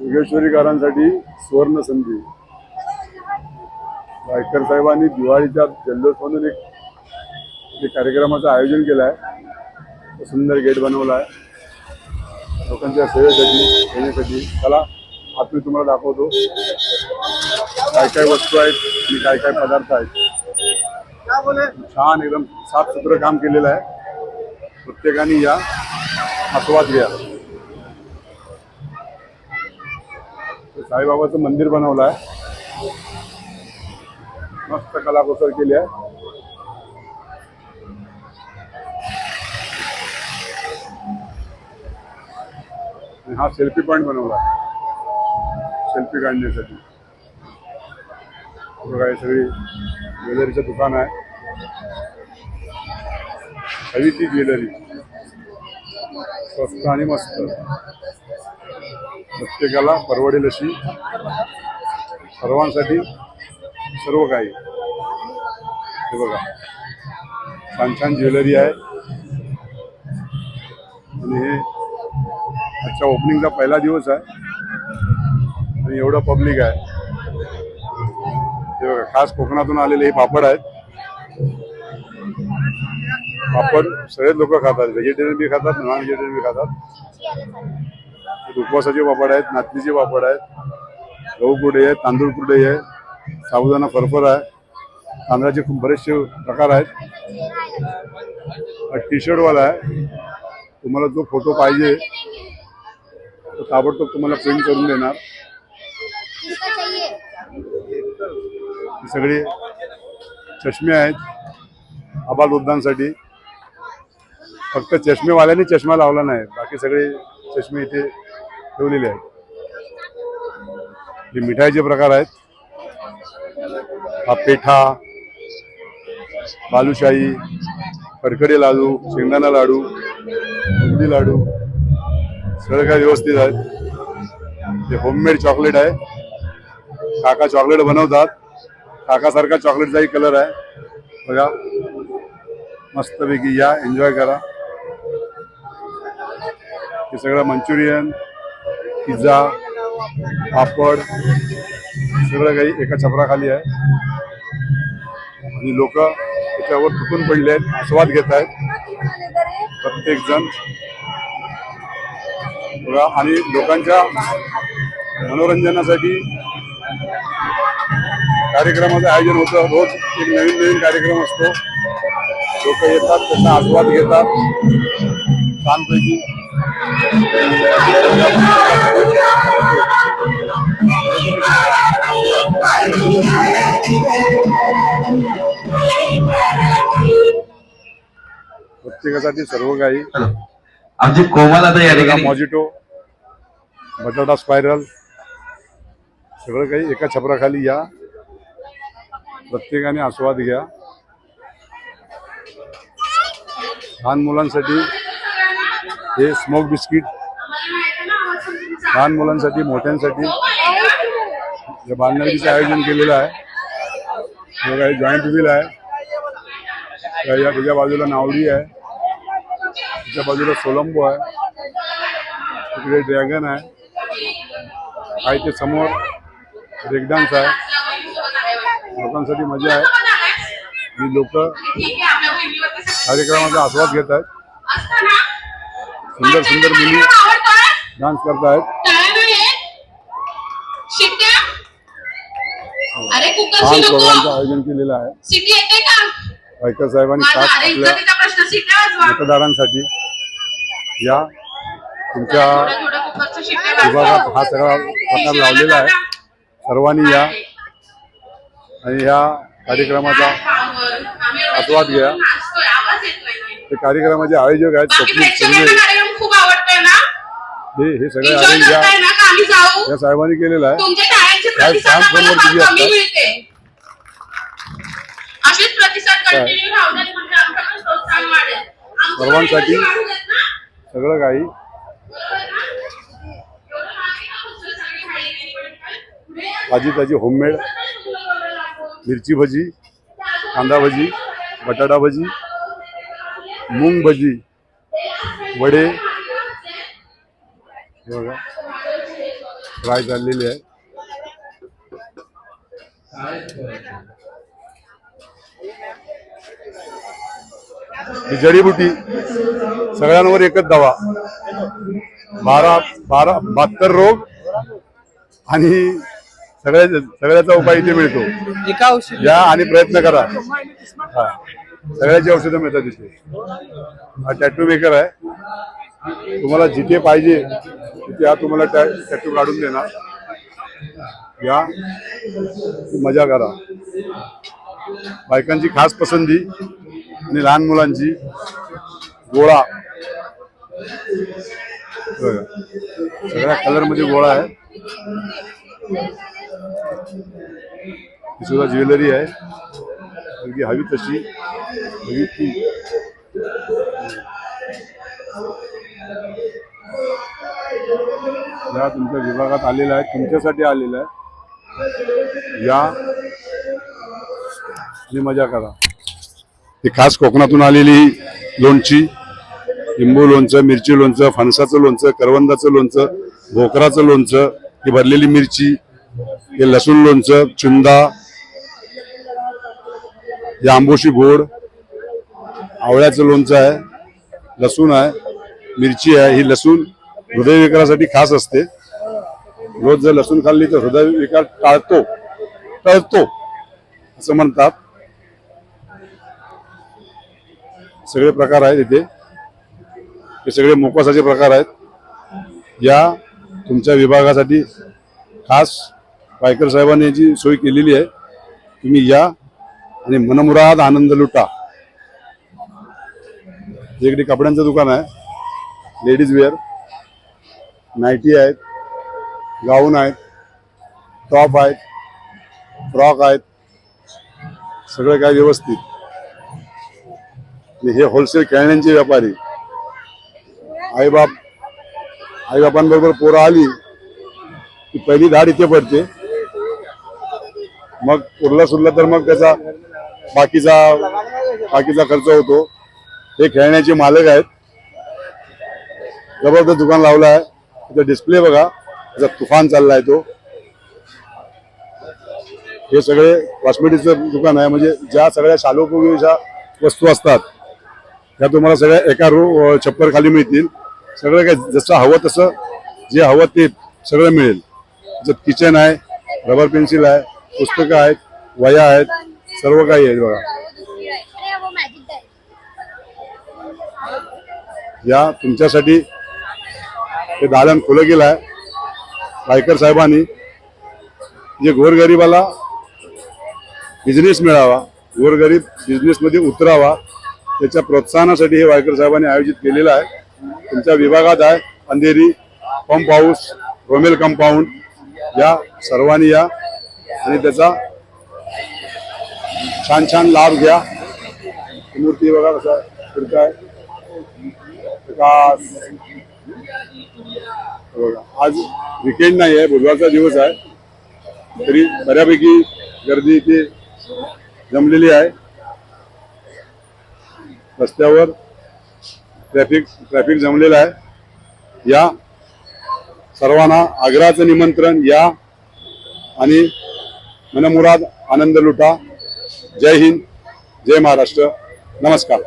योगेश्वरीकरांसाठी सुवर्ण संधी. वायकर साहेबांनी दिवाळीच्या जल्लोष म्हणून एक एक कार्यक्रमाचं आयोजन केलं आहे सुंदर गेट बनवला आहे लोकांच्या सेवेसाठी येण्यासाठी चला आत मी तुम्हाला दाखवतो. काय काय वस्तू आहेत आणि काय काय पदार्थ आहेत. छान एकदम साफसुथरं काम केलेलं आहे. प्रत्येकाने या आस्वाद घ्या. साईबाबाचं मंदिर बनवलं आहे. मस्त कलाकुसर केली आहे. आणि हा सेल्फी पॉइंट बनवला सेल्फी काढण्यासाठी. बघा हे सगळी ज्वेलरीचं दुकान आहे. हवी ती ज्वेलरी. स्वस्त आणि मस्त. प्रत्येकाला परवडेल अशी सर्वांसाठी सर्व काही. हे बघा. छान छान ज्वेलरी आहे. आणि हे आजच्या ओपनिंगचा पहिला दिवस आहे. आणि एवढं पब्लिक आहे. हे बघा खास कोकणातून आलेले हे पापड आहेत. पापड सगळेच लोक खातात. व्हेजिटेरियन बी खातात नॉन व्हेजिटेरियन बी खातात. उपवासाचे पापड आहेत नाचणीचे पापड आहेत गहू कुडे आहे तांदूळ कुडे आहे साबुदाणा फरफर आहे तांदळाचे खूप बरेचसे प्रकार आहेत. टी शर्टवाला आहे. तुम्हाला जो फोटो पाहिजे तो ताबडतोब तुम्हाला प्रिंट करून देणार. सगळे चष्मे आहेत आबाल वृद्धांसाठी. फक्त चष्मेवाल्याने चष्मा लावला नाही बाकी सगळे चष्मे इथे ठेवलेले आहेत. हे मिठाईचे प्रकार आहेत हा पेठा बालुशाही कडकडे लाडू शेंगदाणा लाडू बुंदी लाडू सगळं काय व्यवस्थित आहेत. हे होममेड चॉकलेट आहे. काका चॉकलेट बनवतात. काकासारखा चॉकलेटचाही कलर आहे. बघा. मस्तपैकी या एन्जॉय करा. हे सगळं मंचुरियन पिझ्झा पापड सगळं काही एका छपराखाली आहे. आणि लोक त्याच्यावर तुटून पडले आहेत आस्वाद घेत आहेत. प्रत्येक जण आणि लोकांच्या मनोरंजनासाठी कार्यक्रमाचं आयोजन होतं. रोज एक नवीन नवीन कार्यक्रम असतो. लोक येतात त्याचा आस्वाद घेतात. छानपैकी प्रत्येकासाठी सर्व काही. आमची कोमल आता या ठिकाणी. मॉजिटो बटाटा स्पायरल सगळं काही एका छपराखाली या. प्रत्येकाने आस्वाद घ्या. लहान मुलांसाठी हे स्मोक बिस्किट लहान मुलांसाठी मोठ्यांसाठी. या बांधणीचं आयोजन केलेलं आहे. काही जॉईंट व्हील आहे. या त्याच्या बाजूला नावडी आहे. त्याच्या बाजूला सोलंबो आहे. तिकडे ड्रॅगन आहे. आहे ते समोर. ब्रेकडान्स आहे. लोकांसाठी मजा आहे. आणि लोक कार्यक्रमाचा आस्वाद घेत आहेत. सुंदर सुंदर मुली डान्स करत आहेत अरे छान कुकरची प्रोग्रामचं आयोजन केलेलं आहे वायकर साहेबांनी खास आपल्या मतदारांसाठी या तुमच्या विभागात हा सगळा प्रकार लावलेला आहे सर्वांनी या आणि ह्या कार्यक्रमाचा आस्वाद घ्या. ते कार्यक्रमाचे आयोजक आहेत स्वप्नील खूप आवडतोय ना हे हे सगळे अरेंज या साहेबांनी केलेलं आहे छान आम्हाला फोनवर किती कमी असतात? मिळते असेच प्रतिसाद कंटिन्यू राहू देत म्हणजे आमचं पण प्रोत्साहन वाढेल आमचं सर्वांसाठी पण वाढू देत ना. सगळं काही बरोबर ना? एवढं मागे का उचलत सगळी खाली गेली पण? पुढे या. ताजी ताजी होममेड मिरची भजी कांदा भजी बटाटा भजी मूग भजी वडे. हे बघा फ्राय चाललेली आहे. ही जडीबुटी सगळ्यांवर एकच दवा. बारा बारा बहात्तर रोग आणि सगळ्या सगळ्याचा उपाय इथे मिळतो. या आणि प्रयत्न करा. हा. सगळ्याची औषधं मिळतात तिथे. हा टॅटू मेकर आहे. तुम्हाला जिथे पाहिजे तिथे हा तुम्हाला टॅटू काढून देणार. या मजा करा. बायकांची खास पसंती आणि लहान मुलांची गोळा. सगळ्या कलरमध्ये गोळा आहे. ही सुद्धा ज्वेलरी आहे. अगदी हवी तशी. या तुमच्या विभागात आलेला आहे तुमच्यासाठी आलेला आहे. या. आणि मजा करा. ही खास कोकणातून आलेली लोणची लिंबू लोणचं मिरची लोणचं फणसाचं लोणचं करवंदाचं लोणचं भोकराचं लोणचं ही भरलेली मिरची हे लसूण लोणचं चुंदा या आंबोशी गोड आवळ्याचं लोणचं आहे लसूण आहे मिरची आहे ही लसूण हृदयविकारासाठी खास असते. रोज जर लसूण खाल्ली तर हृदयविकार टाळतो टळतो असं म्हणतात. सगळे प्रकार आहेत इथे. हे सगळे मोकवासाचे प्रकार आहेत. या तुमच्या विभागासाठी खास पायकर साहेबांनी याची सोय केलेली आहे तुम्ही या आणि मनमुराद आनंद लुटा. इकडे कपड्यांचं दुकान आहे. लेडीज वेअर नाईटी आहेत. गाऊन आहेत. टॉप आहेत. फ्रॉक आहेत. सगळं काय व्यवस्थित. हे होलसेल खेळण्यांचे व्यापारी. आईबाप आईबापांबरोबर पोरं आली की पहिली धाड इथे पडते. मग उरला सुरला तर मग त्याचा बाकीचा बाकीचा खर्च होतो. हे खेळण्याचे मालक आहेत. जबरदस्त दुकान लावलं आहे. तिथं डिस्प्ले बघा. त्याचा तुफान चाललाय तो. हे सगळे कॉस्मेटिकचं दुकान आहे. म्हणजे ज्या सगळ्या शालोपयोगीच्या वस्तू असतात त्या तुम्हाला सगळ्या एका रो छप्पर खाली मिळतील. सगळं काय जसं हवं तसं जे हवं ते सगळं मिळेल. त्याच्यात किचन आहे रबर पेन्सिल आहे पुस्तकं आहेत वया आहेत सर्व काही आहे बघा. या तुमच्यासाठी हे दालन खुलं गेलं आहे. रायकर साहेबांनी जे गोरगरिबाला बिझनेस मिळावा गोरगरीब बिझनेसमध्ये उतरावा त्याच्या प्रोत्साहनासाठी हे वायकर साहेबांनी आयोजित केलेलं आहे. तुमच्या विभागात आहे Andheri pump house Romel compound या सर्वांनी या आणि त्याचा छान छान लाभ घ्या. मूर्ती बघा कसा फिरताय. विकास आज विकेंड नाही आहे बुधवारचा दिवस आहे. तरी बऱ्यापैकी गर्दी इथे जमलेली आहे. रस्त्यावर ट्रॅफिक ट्रॅफिक जमलेलं आहे. या सर्वांना आग्रहाचं निमंत्रण या आणि मनमुराद आनंद लुटा. जय हिंद जय महाराष्ट्र. नमस्कार.